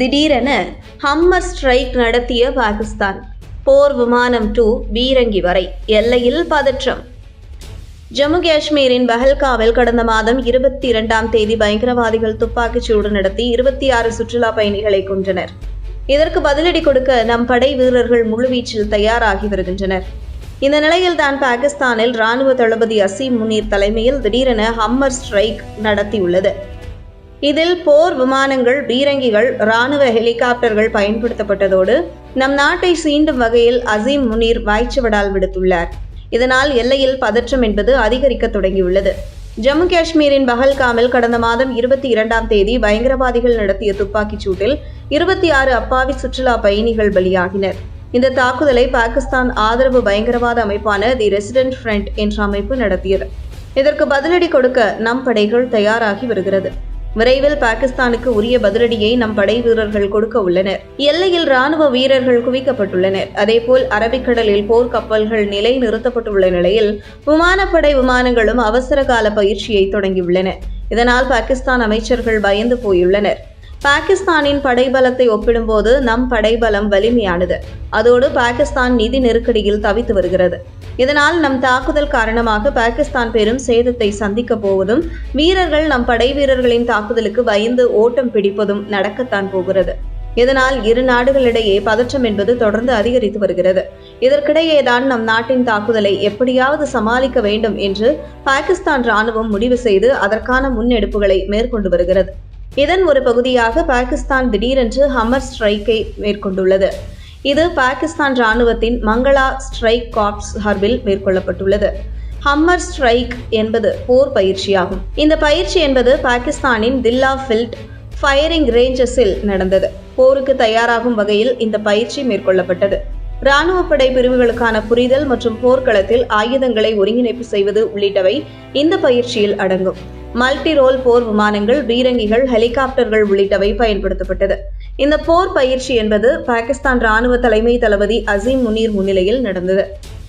திடீரென Hummer strike நடத்திய பாகிஸ்தான். போர் விமானம் டூ பீரங்கி வரை எல்லையில் பதற்றம். ஜம்மு காஷ்மீரின் பஹல்காவில் கடந்த மாதம் இருபத்தி இரண்டாம் தேதி பயங்கரவாதிகள் துப்பாக்கிச் சூடு நடத்தி இருபத்தி ஆறு சுற்றுலா பயணிகளை கொன்றனர். இதற்கு பதிலடி கொடுக்க நம் படை வீரர்கள் முழுவீச்சில் தயாராகி வருகின்றனர். இந்த நிலையில் தான் பாகிஸ்தானில் ராணுவ தளபதி அசீம் முனீர் தலைமையில் திடீரென ஹம்மர் ஸ்ட்ரைக் நடத்தியுள்ளது. இதில் போர் விமானங்கள் பீரங்கிகள் ராணுவ ஹெலிகாப்டர்கள் பயன்படுத்தப்பட்டதோடு நம் நாட்டை சீண்டும் வகையில் அசீம் முனீர் வாய்ச்சவடால் விடுத்துள்ளார். இதனால் எல்லையில் பதற்றம் என்பது அதிகரிக்க தொடங்கியுள்ளது. ஜம்மு காஷ்மீரின் பஹல்காமில் கடந்த மாதம் இருபத்தி இரண்டாம் தேதி பயங்கரவாதிகள் நடத்திய துப்பாக்கிச் சூட்டில் இருபத்தி ஆறு அப்பாவி சுற்றுலா பயணிகள் பலியாகினர். இந்த தாக்குதலை பாகிஸ்தான் ஆதரவு பயங்கரவாத அமைப்பான தி ரெசிடென்ட் ஃப்ரண்ட் என்ற அமைப்பு நடத்தியது. இதற்கு பதிலடி கொடுக்க நம் படைகள் தயாராகி வருகிறது. விரைவில் பாகிஸ்தானுக்கு உரிய பதிலடியை நம் படை வீரர்கள் கொடுக்க உள்ளனர். எல்லையில் ராணுவ வீரர்கள் குவிக்கப்பட்டுள்ளனர். அதேபோல் அரபிக்கடலில் போர்க்கப்பல்கள் நிலை நிறுத்தப்பட்டுள்ள நிலையில் விமானப்படை விமானங்களும் அவசர கால பயிற்சியை தொடங்கியுள்ளன. இதனால் பாகிஸ்தான் அமைச்சர்கள் பயந்து போயுள்ளனர். பாகிஸ்தானின் படைபலத்தை ஒப்பிடும்போது நம் படைபலம் வலிமையானது. அதோடு பாகிஸ்தான் நிதி நெருக்கடியில் தவித்து வருகிறது. இதனால் நம் தாக்குதல் காரணமாக பாகிஸ்தான் பெரும் சேதத்தை சந்திக்க போவதும் வீரர்கள் நம் படை வீரர்களின் தாக்குதலுக்கு பயந்து ஓட்டம் பிடிப்பதும் நடக்கத்தான் போகிறது. இதனால் இரு நாடுகளிடையே பதற்றம் என்பது தொடர்ந்து அதிகரித்து வருகிறது. இதற்கிடையேதான் நம் நாட்டின் தாக்குதலை எப்படியாவது சமாளிக்க வேண்டும் என்று பாகிஸ்தான் ராணுவம் முடிவு செய்து அதற்கான முன்னெடுப்புகளை மேற்கொண்டு வருகிறது. இதன் ஒரு பகுதியாக பாகிஸ்தான் திடீரென்று ஹம்மர் ஸ்ட்ரைக்கை மேற்கொண்டுள்ளது. இது பாகிஸ்தான் ராணுவத்தின் மங்களா ஸ்ட்ரைக் கார்ப்ஸ் சார்பில் மேற்கொள்ளப்பட்டுள்ளது. ஹம்மர் ஸ்ட்ரைக் என்பது போர் பயிற்சியாகும். இந்த பயிற்சி என்பது பாகிஸ்தானின் தில்லா ஃபில்ட் ஃபயரிங் ரேஞ்சஸில் நடந்தது. போருக்கு தயாராகும் வகையில் இந்த பயிற்சி மேற்கொள்ளப்பட்டது. இராணுவப்படை படை பிரிவுகளுக்கான புரிதல் மற்றும் போர்க்களத்தில் ஆயுதங்களை ஒருங்கிணைப்பு செய்வது உள்ளிட்டவை இந்த பயிற்சியில் அடங்கும். மல்டி ரோல் போர் விமானங்கள் பீரங்கிகள் ஹெலிகாப்டர்கள் உள்ளிட்டவை பயன்படுத்தப்பட்டது. இந்த போர் பயிற்சி என்பது பாகிஸ்தான் ராணுவ தலைமை தளபதி அசீம் முனீர் முன்னிலையில் நடந்தது.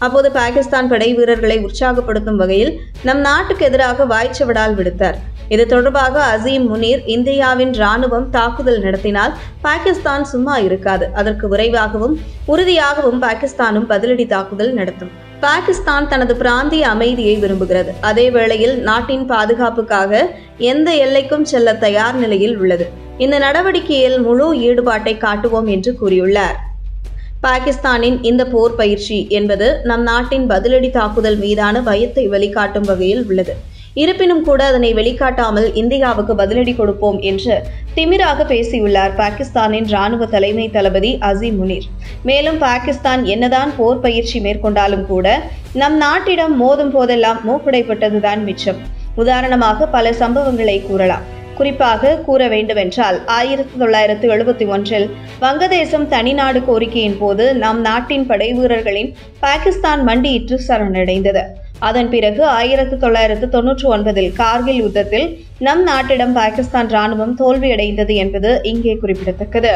அப்போது பாகிஸ்தான் படை வீரர்களை உற்சாகப்படுத்தும் வகையில் நம் நாட்டுக்கு எதிராக வாய்ச்சவடால் விடுத்தார். இது தொடர்பாக அசீம் முனீர் இந்தியாவின் ராணுவம் தாக்குதல் நடத்தினால் பாகிஸ்தான் சும்மா இருக்காது. அதற்கு விரைவாகவும் உறுதியாகவும் பாகிஸ்தானும் பதிலடி தாக்குதல் நடத்தும். பாகிஸ்தான் தனது பிராந்திய அமைதியை விரும்புகிறது. அதே வேளையில் நாட்டின் பாதுகாப்புக்காக எந்த எல்லைக்கும் செல்ல தயார் நிலையில் உள்ளது. இந்த நடவடிக்கையில் முழு ஈடுபாட்டை காட்டுவோம் என்று கூறியுள்ளார். பாகிஸ்தானின் இந்த போர் பயிற்சி என்பது நம் நாட்டின் பதிலடி தாக்குதல் மீதான பயத்தை வெளிக்காட்டும் வகையில் உள்ளது. இருப்பினும் கூட அதனை வெளிக்காட்டாமல் இந்தியாவுக்கு பதிலடி கொடுப்போம் என்று திமிராக பேசியுள்ளார் பாகிஸ்தானின் ராணுவ தலைமை தளபதி அசீம் முனீர். மேலும் பாகிஸ்தான் என்னதான் போர் பயிற்சி மேற்கொண்டாலும் கூட நம் நாட்டிடம் மோதும் போதெல்லாம் மூக்குடைப்பட்டதுதான் மிச்சம். உதாரணமாக பல சம்பவங்களை கூறலாம். குறிப்பாக கூற வேண்டுமென்றால் ஆயிரத்தி தொள்ளாயிரத்து எழுபத்தி ஒன்றில் வங்கதேசம் தனிநாடு கோரிக்கையின் போது நம் நாட்டின் படை வீரர்களின் பாகிஸ்தான் மண்டியிட்டு சரணடைந்தது. அதன் பிறகு ஆயிரத்தி தொள்ளாயிரத்து தொன்னூற்றி ஒன்பதில் கார்கில் யுத்தத்தில் நம் நாட்டிடம் பாகிஸ்தான் ராணுவம் தோல்வியடைந்தது என்பது இங்கே குறிப்பிடத்தக்கது.